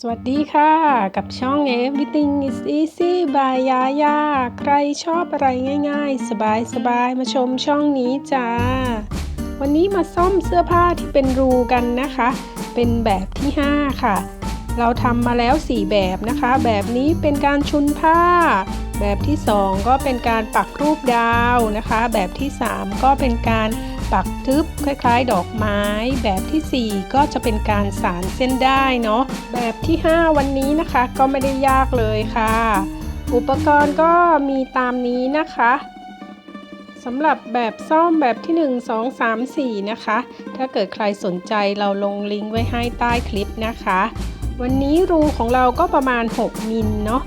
สวัสดีค่ะ กับช่อง Everything is easy by ยายาใครชอบอะไรง่าย ๆ สบายๆ มาชมช่องนี้จ้า วันนี้มาซ่อมเสื้อผ้าที่เป็นรูกันนะคะ เป็นแบบที่ 5 ค่ะ เราทำมาแล้ว 4 แบบนะคะ แบบนี้เป็นการชุนผ้า แบบที่ 2 ก็เป็นการปักรูปดาวนะคะ แบบที่ 3 ก็เป็นการ ปักทึบคล้ายๆ ดอกไม้ แบบทีสี่ 4 ก็จะเป็นการสารเส้นได้เนาะแบบที่ 5 วันนี้นะคะ ก็ไม่ได้ยากเลยค่ะ อุปกรณ์ก็มีตามนี้นะคะสำหรับแบบซ่อมแบบที่ 1 2 3 4 นะคะ ถ้าเกิดใครสนใจเราลงลิงก์ไว้ให้ใต้คลิปนะคะ วันนี้รูของเราก็ประมาณ 6 มิลเนาะ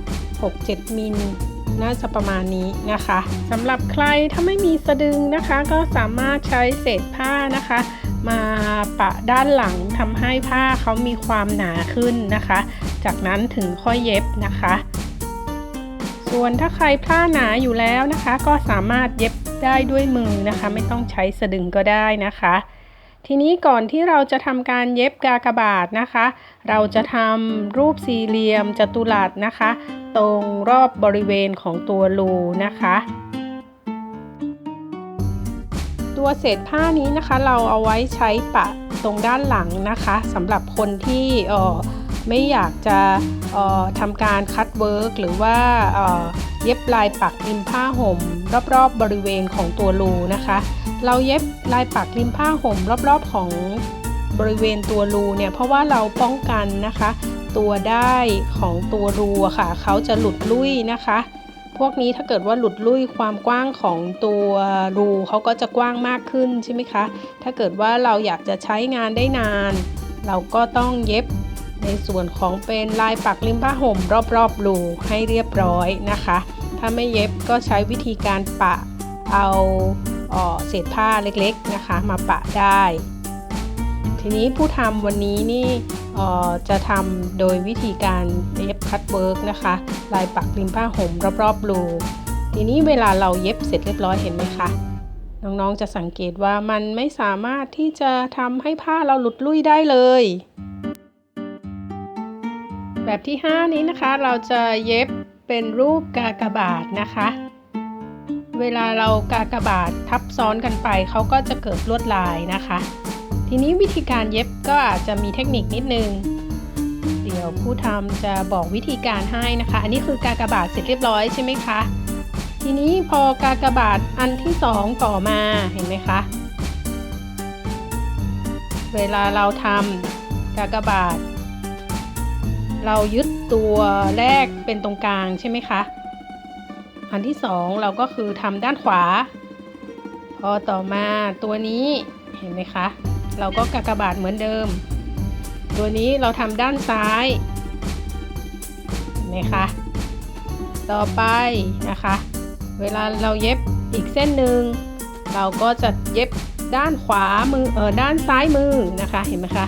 6-7 มิล น่าจะประมาณนี้นะคะสำหรับใครถ้าไม่มีสะดึงนะคะ ก็สามารถใช้เศษผ้านะคะ มาปะด้านหลังทำให้ผ้าเขามีความหนาขึ้นนะคะ จากนั้นถึงค่อยเย็บนะคะ ส่วนถ้าใครผ้าหนาอยู่แล้วนะคะ ก็สามารถเย็บได้ด้วยมือนะคะ ไม่ต้องใช้สะดึงก็ได้นะคะ ทีนี้ก่อนที่เราจะทำการเย็บกากบาทนะคะ เราจะทำรูปสี่เหลี่ยมจัตุรัสนะคะ ตรงรอบบริเวณของตัวรูนะคะ ตัวเศษผ้านี้นะคะ เราเอาไว้ใช้ปะตรงด้านหลังนะคะสำหรับคนที่ออไม่อยากจะออทำการคัดเวิร์กหรือว่าเย็บลายปักริมผ้าห่ม รอบๆบริเวณของตัวรูนะคะ เราเย็บลายปักริมผ้าห่มรอบๆของบริเวณตัวรูเนี่ยเพราะว่าเราป้องกันนะคะ ตัวได้ของตัวรูค่ะเขาจะหลุดลุ่ยนะคะ พวกนี้ถ้าเกิดว่าหลุดลุ่ยความกว้างของตัวรูเขาก็จะกว้างมากขึ้นใช่ไหมคะ ถ้าเกิดว่าเราอยากจะใช้งานได้นาน เราก็ต้องเย็บในส่วนของเป็นลายปักริมผ้าห่ม รอบๆรูให้เรียบร้อยนะคะ ถ้าไม่เย็บก็ใช้วิธีการปะเอา เศษผ้าเล็กๆนะคะมาปะได้ ทีนี้ผู้ทำวันนี้นี่จะทำโดยวิธีการเย็บคัตเวิร์กนะคะลายปักริมผ้าห่มรอบๆรูทีนี้เวลาเราเย็บเสร็จเรียบร้อยเห็นไหมคะน้องๆจะสังเกตว่ามันไม่สามารถที่จะทำให้ผ้าเราหลุดลุ่ยได้เลย แบบที่ 5 นี้นะคะเราจะเย็บเป็นรูปกากบาทนะคะ เวลาเรากากบาททับซ้อนกันไปเขาก็จะเกิดลวดลายนะคะ ทีนี้วิธีการเย็บก็อาจจะมีเทคนิคนิดนึง เดี๋ยวผู้ทำจะบอกวิธีการให้นะคะ อันนี้คือกากบาทเสร็จเรียบร้อยใช่ไหมคะ ทีนี้พอกากบาทอันที่สองต่อมาเห็นไหมคะ เวลาเราทำกากบาท เรายึดตัวแรกเป็นตรงกลางใช่ไหมคะ อันที่สองเราก็คือทำด้านขวา พอต่อมาตัวนี้เห็นไหมคะ เราก็กากบาทเหมือนเดิม ตัวนี้เราทำด้านซ้ายเห็นไหมคะ ต่อไปนะคะ เวลาเราเย็บอีกเส้นหนึ่งเราก็จะเย็บด้านขวามือเออด้านซ้ายมือนะคะเห็นไหมคะ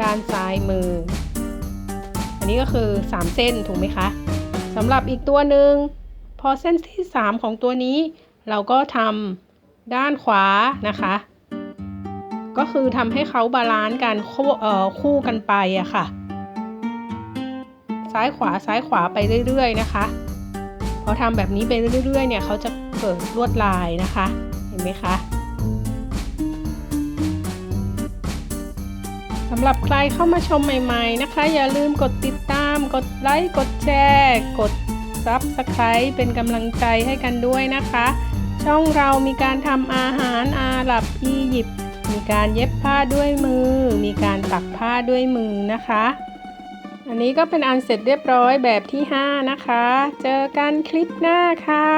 ด้านซ้ายมือ อันนี้ก็คือ 3 เส้นถูกไหมคะสำหรับอีกตัวหนึ่งพอเส้นที่ 3 ของตัวนี้ เราก็ทำด้านขวานะคะ ก็คือทำให้เขาบาลานซ์กันคู่คู่กันไปอะค่ะ ซ้ายขวาซ้ายขวาไปเรื่อยๆนะคะพอทำแบบนี้ไปเรื่อยๆเนี่ยเขาจะเกิดลวดลายนะคะ เห็นไหมคะำหรับใครเข้ามาชมใหม่ ๆ นะคะ อย่าลืมกดติดตาม กดไลค์ กดแชร์ กดซับสไคร b ์เป็นกำลังใจให้กันด้วยนะคะ ช่องเรามีการทำอาหารอาหรับอียิปต์มีการเย็บผ้าด้วยมือ มีการปักผ้าด้วยมือนะคะ อันนี้ก็เป็นอันเสร็จเรียบร้อยแบบที่ 5 นะคะ เจอกันคลิปหน้าค่ะ